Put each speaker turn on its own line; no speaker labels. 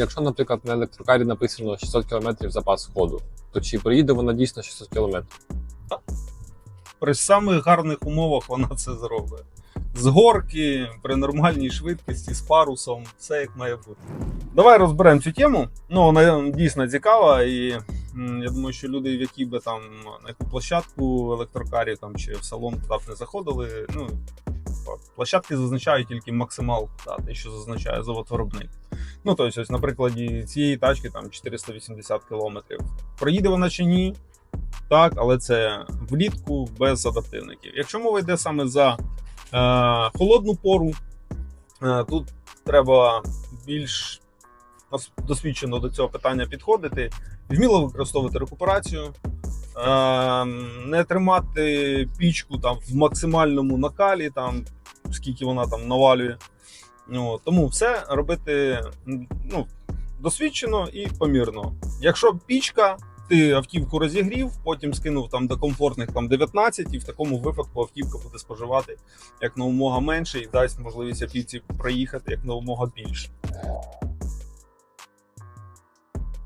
якщо, наприклад, на електрокарі написано 600 км запас ходу, то чи проїде вона дійсно 600 км?
При самих гарних умовах вона це зробить. З горки, при нормальній швидкості, з парусом, все як має бути. Давай розберемо цю тему. Ну, вона дійсно цікава, і я думаю, що люди, які би там на яку площадку в електрокарі там, чи в салон туди не заходили, ну, площадки зазначають тільки максималку, те, що зазначає завод-виробник. Ну, тобто, ось, на цієї тачки там 480 кілометрів. Проїде вона чи ні? Так, але це влітку без адаптивників. Якщо мова йде саме за е, холодну пору, е, тут треба більш досвідчено до цього питання підходити, вміло використовувати рекуперацію, е, не тримати пічку там в максимальному накалі, там, скільки вона там навалює. Ну, тому все робити ну, досвідчено і помірно. Якщо пічка, ти автівку розігрів, потім скинув там до комфортних там 19, і в такому випадку автівка буде споживати як на умога менше і дасть можливість автівці проїхати як на умога більше.